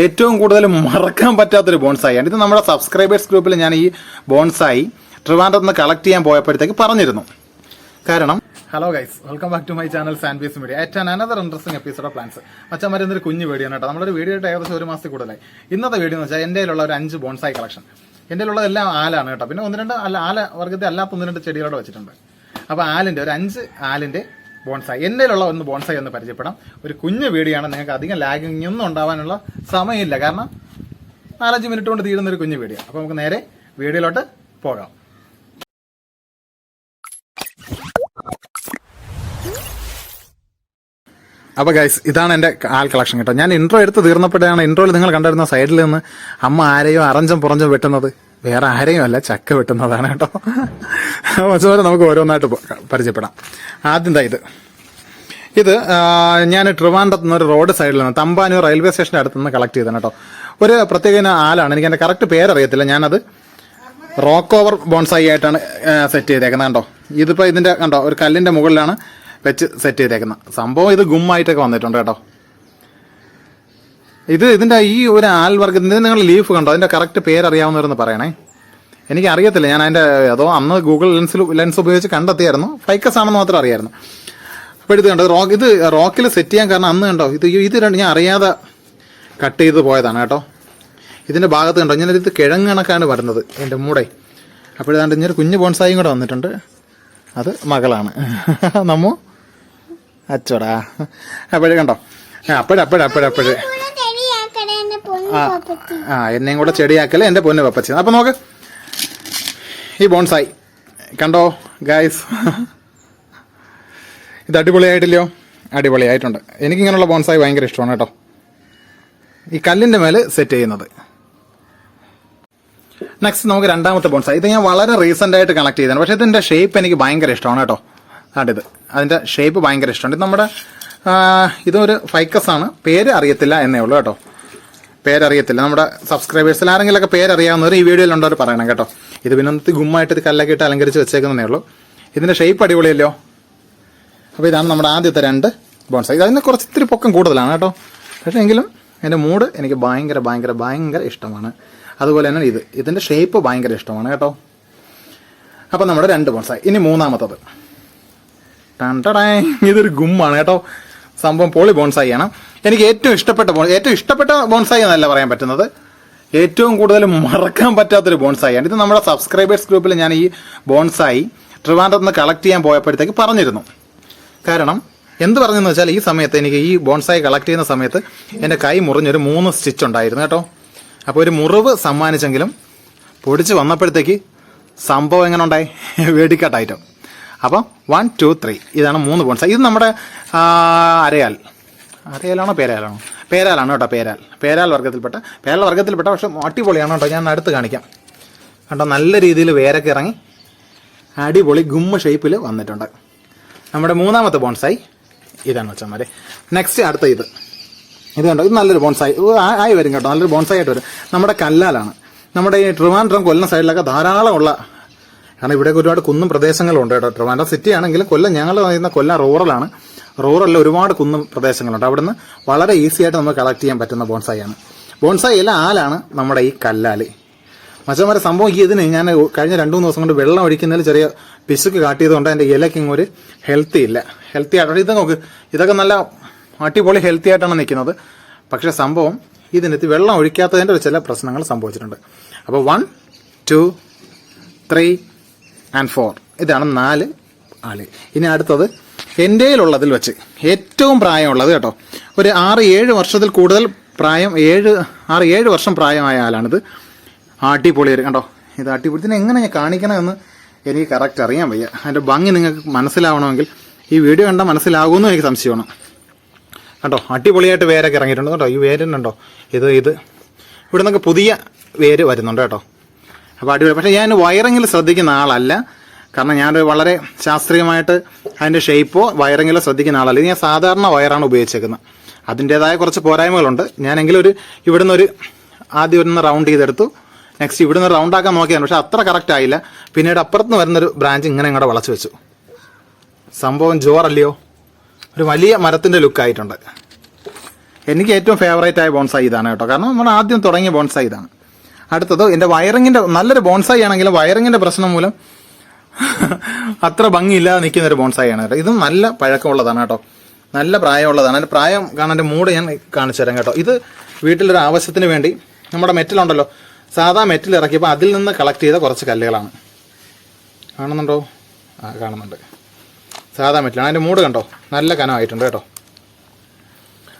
ഏറ്റവും കൂടുതൽ മറക്കാൻ പറ്റാത്തൊരു ബോൺസായി. ആണ് ഇത് നമ്മുടെ സബ്സ്ക്രൈബേഴ്സ് ഗ്രൂപ്പിൽ ഞാൻ ഈ ബോൺസായി ട്രിവാൻഡ്രത്ത് നിന്ന് കളക്ട് ചെയ്യാൻ പോയപ്പോഴത്തേക്ക് പറഞ്ഞിരുന്നു. കാരണം hello guys welcome back to my channel സാൻഡ്വീസ് media ഏറ്റവും another interesting episode of plants മച്ചാൻ ഒരു കുഞ്ഞു വീഡിയോ കേട്ടോ. നമ്മളൊരു വീഡിയോ ആയിട്ട് ഏകദേശം ഒരു മാസത്തിൽ കൂടുതലായി. ഇന്നത്തെ വീഡിയോ എന്ന് വെച്ചാൽ എന്റെ ഉള്ള ഒരു അഞ്ച് ബോൺസായി കളക്ഷൻ എന്റെ ഉള്ളതെല്ലാം ആലാണ് കേട്ടോ. പിന്നെ ഒന്ന് രണ്ട് അല്ല ആല വർഗത്തെ അല്ലാത്ത ഒന്ന് രണ്ട് ചെടികളോട് വെച്ചിട്ടുണ്ട്. അപ്പോൾ ആലിന്റെ ഒരു അഞ്ച് ആലിന്റെ ബോൺസായി. എന്റെ ഒന്ന് ബോൺസായി ഒന്ന് പരിചയപ്പെടാം. ഒരു കുഞ്ഞു വീഡിയോ നിങ്ങൾക്ക് അധികം ലാഗിങ് ഒന്നും ഉണ്ടാവാനുള്ള സമയമില്ല. കാരണം നാലഞ്ച് മിനിറ്റ് കൊണ്ട് തീരുന്ന ഒരു കുഞ്ഞു വീഡിയോ. അപ്പോൾ നമുക്ക് നേരെ വീഡിയോയിലോട്ട് പോകാം. അപ്പോൾ ഗൈസ് ഇതാണ് എന്റെ ആൽ കളക്ഷൻ കേട്ടോ. ഞാൻ ഇൻട്രോ എടുത്ത് തീർന്നപ്പോഴാണ് ഇൻട്രോയിൽ നിങ്ങൾ കണ്ടിരുന്ന സൈഡിൽ നിന്ന് അമ്മ ആരെയോ അറഞ്ചും പുറഞ്ചും വെട്ടുന്നത്. വേറെ ആരെയും അല്ല ചക്ക വെട്ടുന്നതാണ് കേട്ടോ. അതുപോലെ നമുക്ക് ഓരോന്നായിട്ട് പരിചയപ്പെടാം. ആദ്യം ഇത്. ഇത് ഞാൻ ട്രിവാൻഡ്രത്ത് നിന്ന് ഒരു റോഡ് സൈഡിൽ നിന്ന് തമ്പാനൂർ റെയിൽവേ സ്റ്റേഷന്റെ അടുത്ത് നിന്ന് കളക്ട് ചെയ്തതാണ് കേട്ടോ. ഒരു പ്രത്യേക ആലാണ് എനിക്ക് എന്റെ കറക്റ്റ് പേരറിയത്തില്ല. ഞാനത് റോക്ക് ഓവർ ബോൺസായി ആയിട്ടാണ് സെറ്റ് ചെയ്തേക്കുന്നത് കണ്ടോ? ഇതിപ്പോൾ ഇതിന്റെ കണ്ടോ? ഒരു കല്ലിന്റെ മുകളിലാണ് വെച്ച് സെറ്റ് ചെയ്തേക്കുന്നത്. സംഭവം ഇത് ഗുമ്മായിട്ടൊക്കെ വന്നിട്ടുണ്ട് കേട്ടോ. ഇത് ഇതിന്റെ ഈ ഒരു ആൽ വർഗത്തിന്റെ നിങ്ങൾ ലീഫ് കണ്ടോ? അതിന്റെ കറക്റ്റ് പേരറിയാവുന്നവരെന്ന് പറയണേ. എനിക്ക് അറിയത്തില്ല ഞാൻ അതിന്റെ അതോ അന്ന് ഗൂഗിൾ ലെൻസിൽ ലെൻസ് ഉപയോഗിച്ച് കണ്ടെത്തിയായിരുന്നു. ഫൈക്കസ് ആണെന്ന് മാത്രം അറിയായിരുന്നു. അപ്പോൾ ഇത് കണ്ടോ? റോക്ക് ഇത് റോക്കിൽ സെറ്റ് ചെയ്യാൻ കാരണം അന്ന് കണ്ടോ? ഇത് ഇത് രണ്ട് ഞാൻ അറിയാതെ കട്ട് ചെയ്ത് പോയതാണ് കേട്ടോ. ഇതിന്റെ ഭാഗത്ത് കണ്ടോ? ഇങ്ങനെ ഇത് കിഴങ്ങ് കണക്കാണ് വരുന്നത് എന്റെ മൂടെ. അപ്പോഴാണ്ട് ഇങ്ങനെ കുഞ്ഞു ബോൺസായും കൂടെ വന്നിട്ടുണ്ട്. അത് മകളാണ്. നമ്മു അച്ചോടാ. അപ്പോഴേ കണ്ടോ? അപ്പോഴപ്പോഴേ അപ്പോഴപ്പോഴേ ചെടിയാക്കണേ എന്നെ പൊന്നു ആ എന്നെയും കൂടെ ചെടിയാക്കല്ലേ എന്റെ പൊന്ന് പപ്പച്ചി. അപ്പം നോക്ക്. ഈ ബോൺസായി. കണ്ടോ ഗായ്സ് ഇത് അടിപൊളിയായിട്ടില്ലയോ? അടിപൊളിയായിട്ടുണ്ട്. എനിക്കിങ്ങനെയുള്ള ബോൺസായി ഭയങ്കര ഇഷ്ടമാണ് കേട്ടോ. ഈ കല്ലിന്റെ മേലെ സെറ്റ് ചെയ്യുന്നത്. നെക്സ്റ്റ് നമുക്ക് രണ്ടാമത്തെ ബോൺസായി. ഇത് ഞാൻ വളരെ റീസെന്റ് ആയിട്ട് കളക്ട് ചെയ്തതാണ്. പക്ഷേ ഇതിന്റെ ഷേപ്പ് എനിക്ക് ഭയങ്കര ഇഷ്ടമാണ് കേട്ടോ. ആണ്ടിത് അതിന്റെ ഷേപ്പ് ഭയങ്കര ഇഷ്ടമാണ്. ഇത് നമ്മുടെ ഇതൊരു ഫൈക്കസ് ആണ്. പേര് അറിയത്തില്ല എന്നേ ഉള്ളൂ കേട്ടോ. പേരറിയത്തില്ല. നമ്മുടെ സബ്സ്ക്രൈബേഴ്സിൽ ആരെങ്കിലുമൊക്കെ പേരറിയാവുന്നവർ ഈ വീഡിയോയിൽ ഉണ്ടോ പറയണം കേട്ടോ. ഇത് പിന്നെ ഒന്ന് ഗുമ്മായിട്ട് ഇത് കല്ലൊക്കെ അലങ്കരിച്ച് വെച്ചേക്കുന്നതേ ഉള്ളൂ. ഇതിന്റെ ഷേപ്പ് അടിപൊളിയല്ലോ. അപ്പോൾ ഇതാണ് നമ്മുടെ ആദ്യത്തെ രണ്ട് ബോൺസായി ഇത് അതിന് കുറച്ച് ഇത്തിരി പൊക്കം കൂടുതലാണ് കേട്ടോ. പക്ഷേ എങ്കിലും എന്റെ മൂഡ് എനിക്ക് ഭയങ്കര ഭയങ്കര ഭയങ്കര ഇഷ്ടമാണ്. അതുപോലെ തന്നെ ഇത്. ഇതിന്റെ ഷേപ്പ് ഭയങ്കര ഇഷ്ടമാണ് കേട്ടോ. അപ്പോൾ നമ്മുടെ രണ്ട് ബോൺസായി ഇനി മൂന്നാമത്തത്. ടൺ ടടായ്. ഇതൊരു ഗുമ്മാണ് കേട്ടോ. സംഭവം പോളി ബോൺസായി ആണ്. എനിക്ക് ഏറ്റവും ഇഷ്ടപ്പെട്ട ബോൺ ഏറ്റവും ഇഷ്ടപ്പെട്ട ബോൺസായി എന്നല്ല പറയാൻ പറ്റുന്നത്. ഏറ്റവും കൂടുതൽ മറക്കാൻ പറ്റാത്തൊരു ബോൺസായി. ആണ് ഇത് നമ്മുടെ സബ്സ്ക്രൈബേഴ്സ് ഗ്രൂപ്പിൽ ഞാൻ ഈ ബോൺസായി ട്രിവാൻഡ്രത്ത് നിന്ന് കളക്ട് ചെയ്യാൻ പോയപ്പോഴത്തേക്ക് പറഞ്ഞിരുന്നു. കാരണം എന്ത് പറഞ്ഞെന്ന് വെച്ചാൽ ഈ സമയത്ത് എനിക്ക് ഈ ബോൺസായി കളക്ട് ചെയ്യുന്ന സമയത്ത് എന്റെ കൈ മുറിഞ്ഞൊരു മൂന്ന് സ്റ്റിച്ച് ഉണ്ടായിരുന്നു കേട്ടോ. അപ്പോൾ ഒരു മുറിവ് സമ്മാനിച്ചെങ്കിലും പൊടിച്ച് വന്നപ്പോഴത്തേക്ക് സംഭവം എങ്ങനെ ഉണ്ടായി? വേടിക്കാട്ട് ഐറ്റം അപ്പം വൺ ടു ത്രീ ഇതാണ് മൂന്ന് ബോൺസായി. ഇത് നമ്മുടെ അരയാൽ. അരയാലാണോ പേരാലാണോ? പേരാലാണ് കേട്ടോ പേരാൽ. പേരാൽ വർഗത്തിൽപ്പെട്ട പേരാൽ വർഗത്തിൽപ്പെട്ട പക്ഷെ അടിപൊളിയാണ് കേട്ടോ. ഞാൻ അടുത്ത് കാണിക്കാം. കണ്ടോ നല്ല രീതിയിൽ വേരൊക്കെ ഇറങ്ങി അടിപൊളി ഗുമ്മ ഷേപ്പിൽ വന്നിട്ടുണ്ട്. നമ്മുടെ മൂന്നാമത്തെ ബോൺസായി ഇതാണ് വെച്ചാൽ നെക്സ്റ്റ് അടുത്ത ഇത്. ഇത് കണ്ടോ ഇത് നല്ലൊരു ബോൺസായി. ആയി വരും കേട്ടോ. നല്ലൊരു ബോൺസായി വരും. നമ്മുടെ കല്ലാലാണ്. നമ്മുടെ ഈ ട്രിവാൻഡ്രം കൊല്ലം സൈഡിലൊക്കെ ധാരാളമുള്ള കാരണം ഇവിടെയൊക്കെ ഒരുപാട് കുന്നും പ്രദേശങ്ങളുണ്ട് കേട്ടോ. ട്രിവാൻഡ്രം സിറ്റി ആണെങ്കിലും കൊല്ലം ഞങ്ങൾ പറയുന്ന കൊല്ലം റൂറലാണ് റൂറലിൽ ഒരുപാട് കുന്നും പ്രദേശങ്ങളുണ്ട്. അവിടുന്ന് വളരെ ഈസി ആയിട്ട് നമുക്ക് കളക്ട് ചെയ്യാൻ പറ്റുന്ന ബോൺസായി ആണ്. ബോൺസായി അല്ല ആലാണ് നമ്മുടെ ഈ കല്ലാൽ. മച്ചന്മാരെ സംഭവം ഈ ഇതിന് ഞാൻ കഴിഞ്ഞ രണ്ടു മൂന്ന് ദിവസം കൊണ്ട് വെള്ളം ഒഴിക്കുന്നതിൽ ചെറിയ പിശുക്ക് കാട്ടിയതുകൊണ്ട് എന്റെ ഇലയ്ക്ക് ഇങ്ങ് ഒരു ഹെൽത്തി ഇല്ല ഹെൽത്തി ആയിട്ട് ഇത് നോക്ക് ഇതൊക്കെ നല്ല അടിപൊളി ഹെൽത്തി ആയിട്ടാണ് നിൽക്കുന്നത്. പക്ഷേ സംഭവം ഇതിനകത്ത് വെള്ളം ഒഴിക്കാത്തതിന്റെ ചില പ്രശ്നങ്ങൾ സംഭവിച്ചിട്ടുണ്ട്. അപ്പോൾ one two three and four ഇതാണ് നാല് ആൾ. ഇനി അടുത്തത് എന്റെ ഉള്ളതിൽ വെച്ച് ഏറ്റവും പ്രായമുള്ളത് കേട്ടോ. ഒരു ആറ് ഏഴ് വർഷത്തിൽ കൂടുതൽ പ്രായം ഏഴ് ആറ് ഏഴ് വർഷം പ്രായമായ ആളാണിത്. അടിപൊളി വരും കണ്ടോ? ഇത് അടിപൊളി. ഇതിനെ എങ്ങനെ ഞാൻ കാണിക്കണമെന്ന് എനിക്ക് കറക്റ്റ് അറിയാൻ വയ്യ. അതിന്റെ ഭംഗി നിങ്ങൾക്ക് മനസ്സിലാവണമെങ്കിൽ ഈ വീഡിയോ കണ്ടാൽ മനസ്സിലാകുമെന്ന് എനിക്ക് സംശയമാണ്. കണ്ടോ? അടിപൊളിയായിട്ട് വേരൊക്കെ ഇറങ്ങിയിട്ടുണ്ട്. കേട്ടോ ഈ വേരുണ്ടോ? ഇത് ഇത്. ഇവിടെ നിന്നൊക്കെ പുതിയ വേര് വരുന്നുണ്ട് കേട്ടോ. അപ്പോൾ അടിപൊളി. പക്ഷേ ഞാൻ വയറിങ്ങിൽ ശ്രദ്ധിക്കുന്ന ആളല്ല. കാരണം ഞാൻ വളരെ ശാസ്ത്രീയമായിട്ട് അതിന്റെ ഷേപ്പോ വയറിങ്ങിലോ ശ്രദ്ധിക്കുന്ന ആളല്ല. ഞാൻ സാധാരണ വയറാണ് ഉപയോഗിച്ചേക്കുന്നത്. അതിന്റേതായ കുറച്ച് പോരായ്മകളുണ്ട്. ഞാനെങ്കിലും ഒരു ഇവിടുന്ന് ഒരു ആദ്യം ഇവിടുന്ന് റൗണ്ട് ചെയ്തെടുത്തു. നെക്സ്റ്റ് ഇവിടുന്ന് റൗണ്ട് ആക്കാൻ നോക്കിയാണ് പക്ഷെ അത്ര കറക്റ്റ് ആയില്ല. പിന്നീട് അപ്പുറത്ത് വരുന്നൊരു ബ്രാഞ്ച് ഇങ്ങനെ ഇങ്ങോട്ട് വളച്ച് വെച്ചു. സംഭവം ജോറല്ലയോ? ഒരു വലിയ മരത്തിന്റെ ലുക്കായിട്ടുണ്ട് എനിക്ക് ഏറ്റവും ഫേവറേറ്റ് ആയ ബോൺസായി ഇതാണ് കേട്ടോ. കാരണം നമ്മൾ ആദ്യം തുടങ്ങിയ ബോൺസായി ഇതാണ്. അടുത്തത് എന്റെ വയറിങ്ങിന്റെ നല്ലൊരു ബോൺസായി ആണെങ്കിൽ വയറിങ്ങിന്റെ പ്രശ്നം മൂലം അത്ര ഭംഗിയില്ലാതെ നിൽക്കുന്ന ഒരു ബോൺസായി ആണ് കേട്ടോ. ഇതും നല്ല പഴക്കമുള്ളതാണ് കേട്ടോ. നല്ല പ്രായമുള്ളതാണ്. അതിന്റെ പ്രായം കാണാൻ എന്റെ മൂഡ് ഞാൻ കാണിച്ചു തരാം കേട്ടോ. ഇത് വീട്ടിലൊരു ആവശ്യത്തിന് വേണ്ടി നമ്മുടെ മെറ്റിലുണ്ടല്ലോ. സാധാ മെറ്റിൽ ഇറക്കിയപ്പോൾ അതിൽ നിന്ന് കളക്ട് ചെയ്ത കുറച്ച് കല്ലുകളാണ്. കാണുന്നുണ്ടോ? ആ കാണുന്നുണ്ട്. സാധാ മെറ്റിലാണ്. അതിന്റെ മൂട് കണ്ടോ? നല്ല കനമായിട്ടുണ്ട് കേട്ടോ.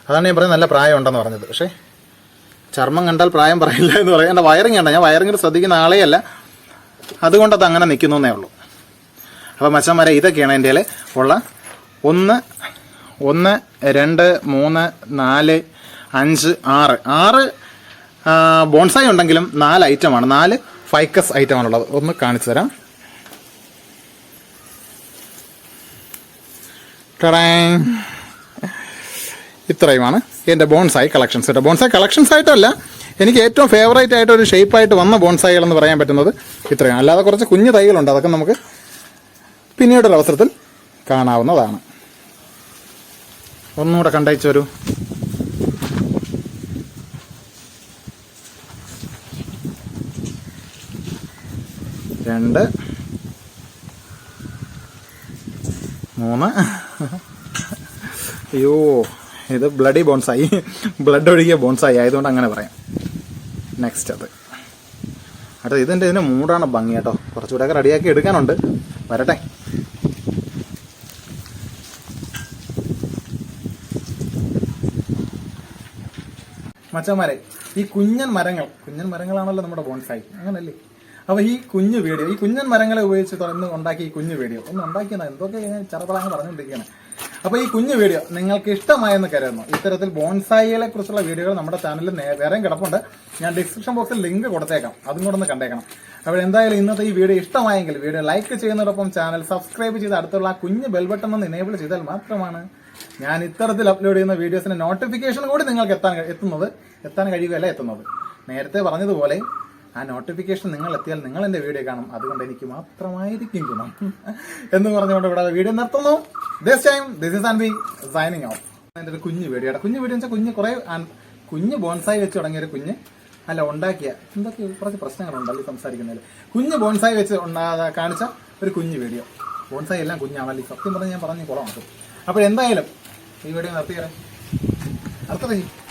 അതാണ് ഞാൻ പറയുന്നത് നല്ല പ്രായം ഉണ്ടെന്ന് പറഞ്ഞത്. പക്ഷേ ചർമ്മം കണ്ടാൽ പ്രായം പറയില്ല എന്ന് പറയാം. എന്റെ വയറിങ് കണ്ട ഞാൻ വയറിങ്ങിൽ ശ്രദ്ധിക്കുന്ന ആളെയല്ല. അതുകൊണ്ട് അത് അങ്ങനെ നിൽക്കുന്നു ഉള്ളൂ. അപ്പോൾ മച്ചന്മാരെ ഇതൊക്കെയാണ് എന്റെ ഉള്ള ഒന്ന് ഒന്ന് രണ്ട് മൂന്ന് നാല് അഞ്ച് ആറ്. ആറ് ബോൺസായി ഉണ്ടെങ്കിലും നാല് ഐറ്റമാണ്. നാല് ഫൈക്കസ് ഐറ്റമാണുള്ളത്. ഒന്ന് കാണിച്ചു തരാം. ടടാങ്. ഇത്രയുമാണ്. എന്റെ ബോൺസായി കളക്ഷൻസ് കേട്ടോ. ബോൺസായി കളക്ഷൻസ് ആയിട്ടല്ല എനിക്ക് ഏറ്റവും ഫേവറേറ്റ് ആയിട്ട് ഒരു ഷേപ്പായിട്ട് വന്ന ബോൺസായികൾ എന്ന് പറയാൻ പറ്റുന്നത് ഇത്രയാണ്. അല്ലാതെ കുറച്ച് കുഞ്ഞു തൈകളുണ്ട് അതൊക്കെ നമുക്ക് പിന്നീടൊരു അവസരത്തിൽ കാണാവുന്നതാണ്. ഒന്നുകൂടെ കണ്ടയച്ചു വരൂ. രണ്ട് മൂന്ന്. അയ്യോ. ഇത് ബ്ലഡി ബോൺസായി ബ്ലഡ് ഒഴുകിയ ബോൺസായി ആയതുകൊണ്ട് അങ്ങനെ പറയാം. നെക്സ്റ്റ് അത്. അടുത്ത ഇതിന്റെ ഇതിന്റെ മൂടാണ് ഭംഗി കേട്ടോ. കുറച്ചുകൂടെയൊക്കെ റെഡിയാക്കി എടുക്കാനുണ്ട്. വരട്ടെ. മച്ചന്മാരെ ഈ കുഞ്ഞൻ മരങ്ങൾ കുഞ്ഞൻ മരങ്ങളാണല്ലോ നമ്മുടെ ബോൺസായി അങ്ങനല്ലേ? അപ്പൊ ഈ കുഞ്ഞു വീഡിയോ ഈ കുഞ്ഞൻ മരങ്ങളെ ഉപയോഗിച്ച് തുറന്ന് ഉണ്ടാക്കി ഈ കുഞ്ഞു വീഡിയോ ഒന്ന് ഉണ്ടാക്കിയതാ എന്തൊക്കെ ചെറുപ്പളാണ് പറഞ്ഞുകൊണ്ടിരിക്കുകയാണ്. അപ്പൊ ഈ കുഞ്ഞു വീഡിയോ നിങ്ങൾക്ക് ഇഷ്ടമായെന്ന് കരുതുന്നു. ഇത്തരത്തിൽ ബോൺസായികളെ കുറിച്ചുള്ള വീഡിയോകൾ നമ്മുടെ ചാനലിൽ വേറെയും കിടപ്പുണ്ട്. ഞാൻ ഡിസ്ക്രിപ്ഷൻ ബോക്സിൽ ലിങ്ക് കൊടുത്തേക്കാം. അതും കൂടെ ഒന്ന് കണ്ടേക്കണം. അപ്പോൾ എന്തായാലും ഇന്നത്തെ ഈ വീഡിയോ ഇഷ്ടമായെങ്കിൽ വീഡിയോ ലൈക്ക് ചെയ്യുന്നതോടൊപ്പം ചാനൽ സബ്സ്ക്രൈബ് ചെയ്ത് അടുത്തുള്ള ആ കുഞ്ഞ് ബെൽബട്ടൺ ഒന്ന് എനേബിൾ ചെയ്താൽ മാത്രമാണ് ഞാൻ ഇത്തരത്തിൽ അപ്ലോഡ് ചെയ്യുന്ന വീഡിയോസിന്റെ നോട്ടിഫിക്കേഷൻ കൂടി നിങ്ങൾക്ക് എത്താൻ എത്തുന്നത് എത്താൻ കഴിയുകയല്ല എത്തുന്നത്. നേരത്തെ പറഞ്ഞതുപോലെ ആ നോട്ടിഫിക്കേഷൻ നിങ്ങൾ എത്തിയാൽ നിങ്ങൾ എന്റെ വീഡിയോ കാണും. അതുകൊണ്ട് എനിക്ക് മാത്രമായിരിക്കും ഗുണം. എന്ന് പറഞ്ഞുകൊണ്ട് ഇവിടെ വീഡിയോ നിർത്തുന്നു. This time this is and B signing off എന്റെ ഒരു കുഞ്ഞു വീഡിയോ കുഞ്ഞു വീഡിയോ വെച്ചാൽ കുഞ്ഞ് കുറെ കുഞ്ഞ് ബോൺസായി വെച്ച് തുടങ്ങിയ ഒരു കുഞ്ഞ്. അല്ല ഉണ്ടാക്കിയ എന്തൊക്കെ കുറച്ച് പ്രശ്നങ്ങളുണ്ടല്ലോ സംസാരിക്കുന്നതിൽ കുഞ്ഞ് ബോൺസായി വെച്ച് ഉണ്ടാ- കാണിച്ച ഒരു കുഞ്ഞു വീഡിയോ ബോൺസായി എല്ലാം കുഞ്ഞാണല്ലോ. സത്യം പറഞ്ഞ് ഞാൻ പറഞ്ഞ് കുളമാക്കും അപ്പോൾ എന്തായാലും ഈ വീഡിയോ നിർത്തിയാലേ ചെയ്യ്.